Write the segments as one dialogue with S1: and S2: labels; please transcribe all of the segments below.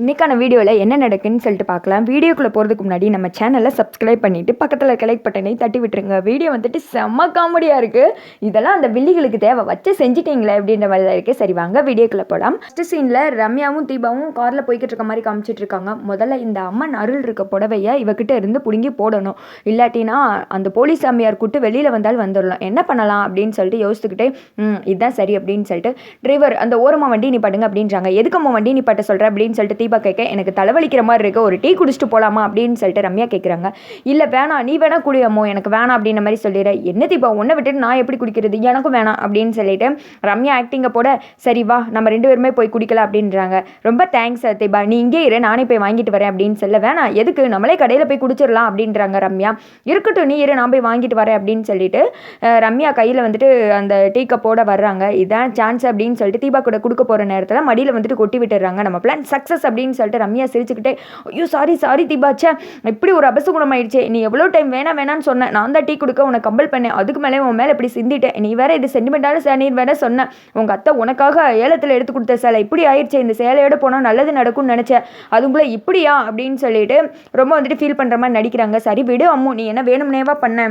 S1: இன்றைக்கான வீடியோவில் என்ன நடக்குன்னு சொல்லிட்டு பார்க்கலாம். வீடியோக்குள்ளே போகிறதுக்கு முன்னாடி நம்ம சேனலை சப்ஸ்கிரைப் பண்ணிவிட்டு பக்கத்தில் கலெக்ட் பட்டனை தட்டி விட்டுருங்க. வீடியோ வந்துட்டு செம்ம காமெடியாக இருக்குது இதெல்லாம் அந்த வில்லிகளுக்கு தேவை. வச்சு செஞ்சிட்டிங்களே அப்படின்ற மாதிரி தான் இருக்குது சரி வாங்க வீடியோக்குள்ளே போகலாம் ஃபஸ்ட்டு சீனில் ரம்யாவும் தீபாவும் காரில் போய்கிட்டு இருக்க மாதிரி காமிச்சிட்டு இருக்காங்க. முதல்ல இந்த அம்மன் அருள் இருக்க புடவையை இவகிட்ட இருந்து பிடுங்கி போடணும். இல்லாட்டினா அந்த போலீஸ் சாமியார் கூட்டு வெளியில் வந்தால் வந்துடலாம் என்ன பண்ணலாம் அப்படின்னு சொல்லிட்டு யோசித்துக்கிட்டே இதுதான் சரி அப்படின்னு சொல்லிட்டு டிரைவர் அந்த ஓரமாக வண்டி நிப்பாட்டுங்க அப்படின்றாங்க. எதுக்கம்மா வண்டி நிப்பாட்ட சொல்கிற அப்படின்னு சொல்லிட்டு தீபா கேட்க எனக்கு தலைவலிக்கிற மாதிரி இருக்கு ஒரு டீ குடிச்சிட்டு போகலாமா அப்படின்னு சொல்லிட்டு ரம்யா கேட்குறாங்க இல்லை வேணாம் நீ வேணா குடியாமோ எனக்கு வேணாம் அப்படின்ற மாதிரி சொல்லிடுற என்ன தீபா உன்னை விட்டுட்டு நான் எப்படி குடிக்கிறது? எனக்கும் வேணாம் அப்படின்னு சொல்லிட்டு ரம்யா ஆக்டிங்கை போட சரி வா நம்ம ரெண்டு பேருமே போய் குடிக்கலாம் அப்படின்றாங்க. ரொம்ப தேங்க்ஸ் தீபா நீ இங்கே இரு நானே போய் வாங்கிட்டு வரேன் அப்படின்னு சொல்ல வேணாம் எதுக்கு? நம்மளே கடையில் போய் குடிச்சிடலாம் அப்படின்றாங்க ரம்யா. இருக்கட்டும் நீ இரு நான் போய் வாங்கிட்டு வரேன் அப்படின்னு சொல்லிட்டு ரம்யா கையில் வந்துட்டு அந்த டீ கப்போட வர்றாங்க. இதான் சான்ஸ் அப்படின்னு சொல்லிட்டு தீபா கூட கொடுக்க போகிற நேரத்தில் மடியில் வந்துட்டு கொட்டி விட்டுறாங்க. நம்ம பிளான் சக்ஸஸ் அப்படின்னு அப்படின்னு சொல்லிட்டு ரம்யா சிரிச்சுக்கிட்டே ஐயோ சாரி சாரி தீபா ச்சே இப்படி ஒரு அபசகுணம் ஆயிடுச்சே நீ எவ்வளோ டைம் வேணாம் வேணான்னு சொன்னேன் நான் தான் டீ கொடுக்க உனக்கு கம்பல் பண்ணேன். அதுக்கு மேலே உன் மேலே இப்படி சிந்திட்டேன். நீ வேற இது சென்டிமெண்டான சேனீர் வேற சொன்னேன் உங்கள் அத்தை உனக்காக ஏலத்தில் எடுத்து கொடுத்த சேலை. இப்படி ஆயிடுச்சு. இந்த சேலையோட போனால் நல்லது நடக்கும்னு நினச்சேன். அதுக்குள்ளே இப்படியா? அப்படின்னு சொல்லிட்டு ரொம்ப வந்துட்டு ஃபீல் பண்ணுற மாதிரி நடிக்கிறாங்க. சரி விடு அம்மு. நீ என்ன வேணும்னேவா பண்ண?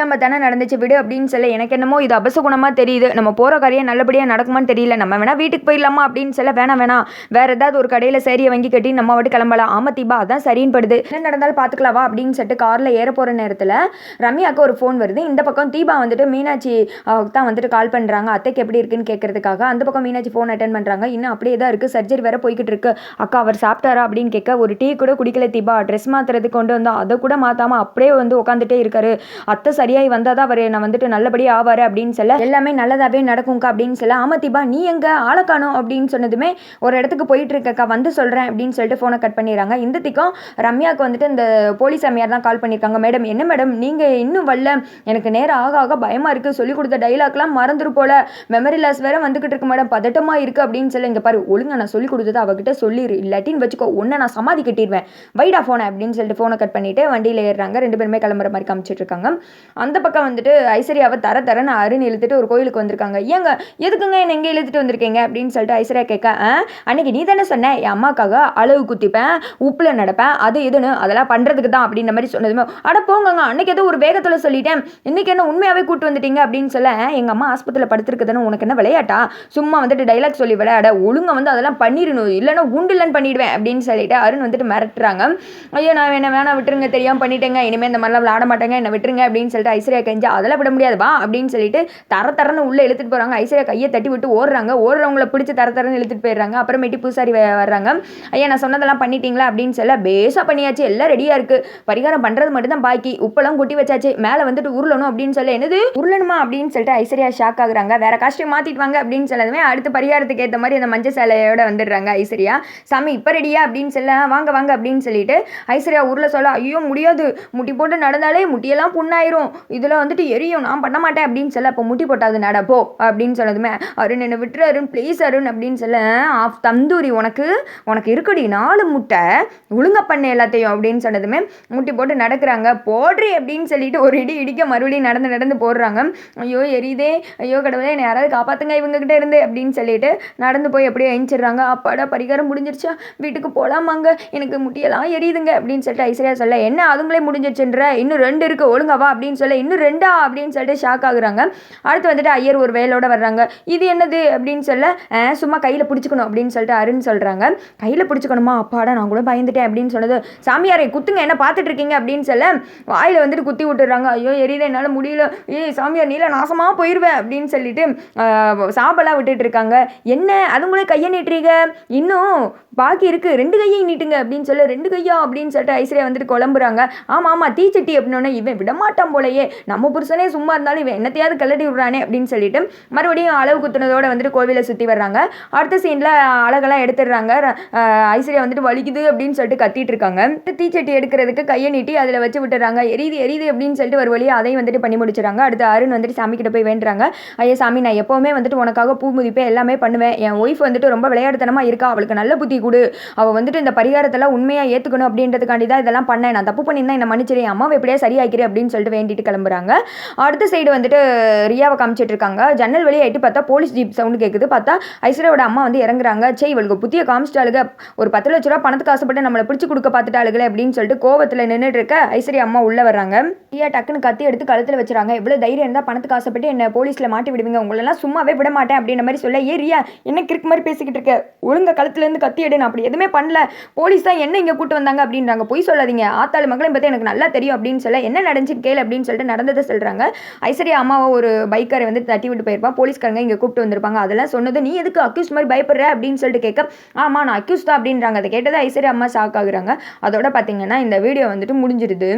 S1: நம்ம தானே நடந்துச்சு விடு அப்படின்னு சொல்ல எனக்கு என்னமோ இது அபசகுணமாக தெரியுது. நம்ம போகிற காரியம் நல்லபடியாக நடக்குமான்னு தெரியல. நம்ம வேணா வீட்டுக்கு போயிடலாமா அப்படின்னு சொல்ல வேணாம் வேணாம். வேற ஏதாவது ஒரு கடையில் சேரியை வாங்கி கட்டி நம்ம வாட்டி கிளம்பலாம். ஆமா தீபா அதான் சரின்னு படுது என்ன நடந்தாலும் பார்த்துக்கலாவா அப்படின்னு சொல்லிட்டு காரில் ஏற போகிற நேரத்தில் ரம்யாவுக்கு ஒரு ஃபோன் வருது. இந்த பக்கம் தீபா வந்துட்டு மீனாட்சி தான் வந்துட்டு கால் பண்ணுறாங்க அத்தைக்கு எப்படி இருக்குன்னு கேட்கறதுக்காக அந்த பக்கம் மீனாட்சி ஃபோன் அட்டன் பண்ணுறாங்க இன்னும் அப்படியே தான் இருக்குது சர்ஜரி வேற போய்கிட்டு இருக்கு. அக்கா அவர் சாப்பிட்டாரா அப்படின்னு கேட்க ஒரு டீ கூட குடிக்கல தீபா. ட்ரெஸ் மாத்துறதுக்கு கொண்டு வந்தோம் அதை கூட மாத்தாம அப்படியே வந்து உட்காந்துட்டே இருக்காரு. அத்தை சரியாகி வந்தால் தான் அவர் நான் வந்துட்டு நல்லபடியாக ஆவார் அப்படின்னு சொல்ல எல்லாமே நல்லதாகவே நடக்கும்க்கா அப்படின்னு சொல்ல ஆமா தீபா நீ எங்கே ஆளை அப்படின்னு சொன்னதுமே ஒரு இடத்துக்கு போயிட்டு இருக்கக்கா வந்து சொல்கிறேன் அப்படின்னு சொல்லிட்டு ஃபோனை கட் பண்ணிடுறாங்க. இந்த திக்கம் ரம்யாவுக்கு வந்துட்டு இந்த போலீஸ் அம்மையார் தான் கால் பண்ணியிருக்காங்க. மேடம் என்ன மேடம் நீங்கள் இன்னும் வரல. எனக்கு நேரம் ஆக ஆக பயமாக இருக்குது சொல்லி கொடுத்த டைலாக்லாம் மறந்துரு போல. மெமரி லாஸ் வேற வந்துக்கிட்டு இருக்கு மேடம். பதட்டமாக இருக்குது அப்படின்னு சொல்லி இங்கே பாரு ஒழுங்காக நான் சொல்லி கொடுத்தது அவகிட்ட சொல்லிடு இல்லாட்டின்னு வச்சுக்கோ ஒன்று நான் சமாதி கட்டிடுவேன் வைடா ஃபோனை அப்படின்னு சொல்லிட்டு ஃபோனை கட் பண்ணிட்டு வண்டியில் ஏறுறாங்க. ரெண்டு பேருமே கிளம்புற மாதிரி காமிச்சிட்டு இருக்காங்க. அந்த பக்கம் வந்துட்டு ஐஸ்வர்யாவை தர தரன்னு அருண் இழுத்துட்டு ஒரு கோயிலுக்கு வந்திருக்காங்க. ஏங்க எதுக்குங்க என்ன எங்கே இழுத்துட்டு வந்திருக்கீங்க? அப்படின்னு சொல்லிட்டு ஐஸ்வர்யா கேட்க அன்னைக்கு நீ தானே சொன்ன என் அம்மாக்காக அளவு குத்திப்பேன் உப்பில் நடப்பேன் அது இதுன்னு அதெல்லாம் பண்ணுறதுக்கு தான் அப்படின்ற மாதிரி சொன்னதுமே அட போங்கங்க அன்னைக்கு ஏதோ ஒரு வேகத்தில் சொல்லிட்டேன். இன்னைக்கு என்ன உண்மையாகவே கூட்டு வந்துட்டீங்க? அப்படின்னு சொல்ல எங்கள் அம்மா ஆஸ்பத்திரியில் படுத்திருக்குதுன்னு உனக்கு என்ன விளையாட்டா? சும்மா வந்துட்டு டைலாக் சொல்லி விளையாட ஒழுங்கா வந்து அதெல்லாம் பண்ணிடணும் இல்லைன்னா உண்டு இல்லைன்னு பண்ணிடுவேன் அப்படின்னு சொல்லிட்டு அருண் வந்துட்டு மிரட்டுறாங்க. ஐயோ நான் என்ன வேணா விட்டுருங்க தெரியாமல் பண்ணிட்டேங்க இனிமேல் இந்த மாதிரிலாம் விளாட மாட்டேங்க என்னை விட்டுருங்க அப்படின்னு சொல்லிட்டு ஐஸ்வர்யா கெஞ்சா அதெல்லாம் விட முடியாது வா அப்படின்னு சொல்லிட்டு தர தரன்னு உள்ளே இழுத்துட்டு போகிறாங்க ஐஸ்வர்யா கையை தட்டி விட்டு ஓடுறாங்க. ஓடுறவங்கள பிடிச்சி தர தரன்னு இழுத்துட்டு போயிடுறாங்க. அப்புறமேட்டு பூசாரி வர்றாங்க. ஐயா நான் சொன்னதெல்லாம் பண்ணிட்டீங்களா? அப்படின்னு சொல்ல பேஸாக பண்ணியாச்சு. எல்லாம் ரெடியாக இருக்குது பரிகாரம் பண்ணுறது மட்டும்தான் பாக்கி. உப்பெல்லாம் கொட்டி வச்சாச்சு. மேலே வந்துட்டு உருளணும் அப்படின்னு சொல்ல என்னது? உருளணுமா? அப்படின்னு சொல்லிட்டு ஐஸ்வர்யா ஷாக் ஆகுறாங்க. வேற காஸ்டியூம் மாற்றிட்டு வாங்க அப்படின்னு சொல்லதுமே அடுத்து பரிகாரத்துக்கு ஏற்ற மாதிரி அந்த மஞ்சள் சேலையோட வந்துடுறாங்க ஐஸ்வர்யா. சாமி இப்போ ரெடியா அப்படின்னு சொல்ல வாங்க வாங்க அப்படின்னு சொல்லிட்டு ஐஸ்வர்யா ஊரில் சொல்ல ஐயோ முடியாது. முட்டி போட்டு நடந்தாலே முட்டியெல்லாம் புண்ணாயிரும். இதில் வந்துட்டு எரியும் நான் பண்ண மாட்டேன் அப்படின்னு சொல்ல அப்போ முட்டி போட்டாது நட போ அப்படின்னு சொன்னதுமே அருண் என்னை விட்டுரு அருண் ப்ளீஸ் அருண் அப்படின்னு சொல்ல ஆஃப் தந்தூரி உனக்கு உனக்கு இருக்குடி நாலு முட்டை ஒழுங்க பண்ண எல்லாத்தையும் அப்படின்னு சொன்னதுமே முட்டி போட்டு நடக்கிறாங்க. போடுறி அப்படின்னு சொல்லிட்டு ஒரு இடி இடிக்க மறுபடியும் நடந்து நடந்து போடுறாங்க. ஐயோ எரியுதே ஐயோ கடவுளே என்னை யாராவது காப்பாற்றுங்க இவங்ககிட்ட இருந்து அப்படின்னு சொல்லிட்டு நடந்து போய் அப்படியே அழிஞ்சிடுறாங்க அப்பாடா பரிகாரம் முடிஞ்சிருச்சா? வீட்டுக்கு போகலாமாங்க எனக்கு முட்டியெல்லாம் எரியுதுங்க அப்படின்னு சொல்லிட்டு ஐஸ்வர்யா சொல்ல என்ன அதுங்களே முடிஞ்சிருச்சுன்ற இன்னும் ரெண்டு இருக்கு ஒழுங்கவா அப்படின்னு அப்படின்னு சொல்ல இன்னும் ரெண்டா அப்படின்னு சொல்லிட்டு ஷாக் ஆகுறாங்க. அடுத்து வந்துட்டு ஐயர் ஒரு வேலோட வர்றாங்க. இது என்னது அப்படின்னு சொல்ல சும்மா கையில் பிடிச்சிக்கணும் அப்படின்னு சொல்லிட்டு அருண் சொல்கிறாங்க கையில் பிடிச்சிக்கணுமா? அப்பாடா நான் கூட பயந்துட்டேன் அப்படின்னு சொன்னது. சாமியாரை குத்துங்க என்ன பார்த்துட்டு இருக்கீங்க அப்படின்னு சொல்ல வாயில் வந்துட்டு குத்தி விட்டுறாங்க ஐயோ எரியுது என்னால் முடியல. ஏய் சாமியார் நீல நாசமாக போயிடுவேன் அப்படின்னு சொல்லிட்டு ஆஹ், சாபெல்லாம் விட்டுட்டு இருக்காங்க. என்ன? அதுங்களே கையை நீட்டுறீங்க? இன்னும் பாக்கி இருக்கு ரெண்டு கையையும் நீட்டுங்க அப்படின்னு சொல்ல ரெண்டு கையா அப்படின்னு சொல்லிட்டு ஐஸ்வர்யா வந்துட்டு குழம்புறாங்க. ஆமாம் ஆமாம் தீச்சட்டி அப்படின்னோடனே இவன் விடமாட்டான் போலயே. நம்ம புருஷனே சும்மா இருந்தாலும் இவன் என்னத்தையாவது கல்லடி விடுறானே அப்படின்னு சொல்லிட்டு மறுபடியும் அளவு குத்துனதோட வந்துட்டு கோவிலை சுற்றி வர்றாங்க. அடுத்த சீனில் அழகெல்லாம் எடுத்துடுறாங்க. ஐஸ்வர்யா வந்துட்டு வலிக்குது அப்படின்னு சொல்லிட்டு கத்திட்டு இருக்காங்க. தீச்சட்டி எடுக்கிறதுக்கு கையை நீட்டி அதில் வச்சு விட்டுறாங்க எரியுது எரியுது அப்படின்னு சொல்லிட்டு ஒரு வழியாக அதையும் வந்துட்டு பண்ணி முடிச்சிடுறாங்க. அடுத்து அருண் வந்துட்டு சாமி கிட்ட போய் வேண்டுறாங்க. ஐயா சாமி நான் எப்போவுமே வந்துட்டு உனக்காக பூ முதிப்பேன் எல்லாமே பண்ணுவேன். என் ஒய்ஃப் வந்துட்டு ரொம்ப விளையாடுத்தனமாக இருக்கா. அவளுக்கு நல்ல புத்தி கொடு. அவள் வந்துட்டு இந்த பரிகாரத்தெல்லாம் உண்மையாக ஏற்றுக்கணும் அப்படின்றதுக்காண்டி தான் இதெல்லாம் பண்ணேன். நான் தப்பு பண்ணியிருந்தா என்னை மன்னிச்சிரு என் அம்மாவை எப்படியா சரியாக்கிறேன் அப்படின்னு சொல்லிட்டு வேண்டிட்டு கிளம்புறாங்க. அடுத்த சைடு வந்துட்டு ரியாவை காமிச்சிட்டு இருக்காங்க. ஜன்னல் வழியா பார்த்தா போலீஸ் ஜீப் சவுண்டு கேட்குது பார்த்தா ஐஸ்வர்யாவோட அம்மா வந்து இறங்குறாங்க. சே இவளுக்கு புத்திய காமிச்சிட்டாளுக. ஒரு பத்து லட்ச ரூபா பணத்துக்கு ஆசைப்பட்டு நம்மளை பிடிச்சி கொடுக்க பார்த்துட்டாளுகளே அப்படின்னு சொல்லிட்டு கோவத்தில் நின்றுட்டு இருக்க ஐஸ்வர்யா அம்மா உள்ளே வர்றாங்க. ரியா டக்குன்னு கத்தி எடுத்து கழுத்தில் வச்சுறாங்க. எவ்வளோ தைரியம் இருந்தால் பணத்துக்கு ஆசைப்பட்டு என்ன போலீஸில் மாட்டி விடுவீங்க. உங்களெல்லாம் சும்மாவே விட மாட்டேன் அப்படின்ற மாதிரி சொல்ல ஏ ரியா என்ன கிறுக்கு மாதிரி பேசிக்கிட்டு இருக்க? ஒழுங்க கழுத்துலேருந்து கத்தி எடு நான் அப்படி எதுவுமே பண்ணல. போலீஸ் தான் என்ன இங்கே கூட்டு வந்தாங்க அப்படின்றாங்க. பொய் சொல்லாதீங்க. ஆத்தாள் மகளையும் பற்றி எனக்கு நல்லா தெரியும் அப்படின்னு சொல்ல என்ன நடந்துச்சு கேள் அப்படின்னு சொல்லிட்டு நடந்ததை சொல்கிறாங்க ஐஸ்வர்யா அம்மாவை ஒரு பைக்கரை வந்து தட்டி விட்டு போயிருப்பான் போலீஸ்காரங்க இங்கே கூப்பிட்டு வந்திருப்பாங்க. அதெல்லாம் சொன்னது நீ எதுக்கு அக்யூஸ் மாதிரி பயப்படுற? அப்படின்னு சொல்லிட்டு கேட்க ஆமாம் நான் அக்யூஸ் தான் அப்படின்றாங்க. அதை கேட்டது ஐஸ்வர்யா அம்மா ஷாக் ஆகுறாங்க. அதோட பார்த்தீங்கன்னா இந்த வீடியோ வந்துட்டு முடிஞ்சிருது.